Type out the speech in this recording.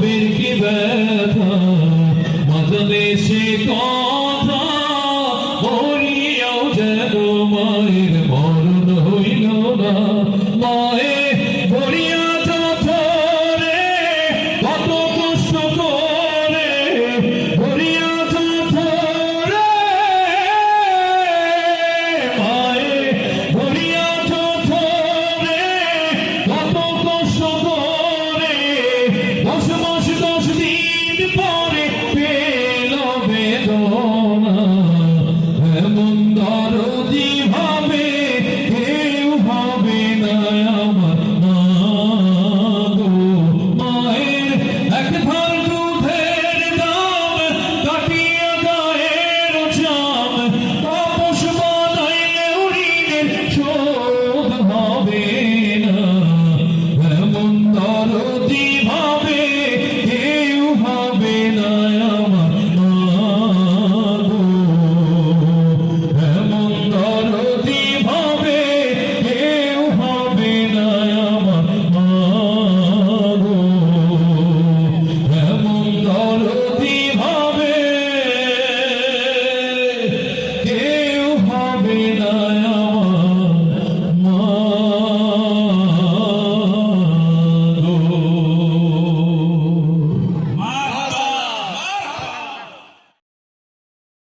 কবির কি ব্যথা মদনে সে কর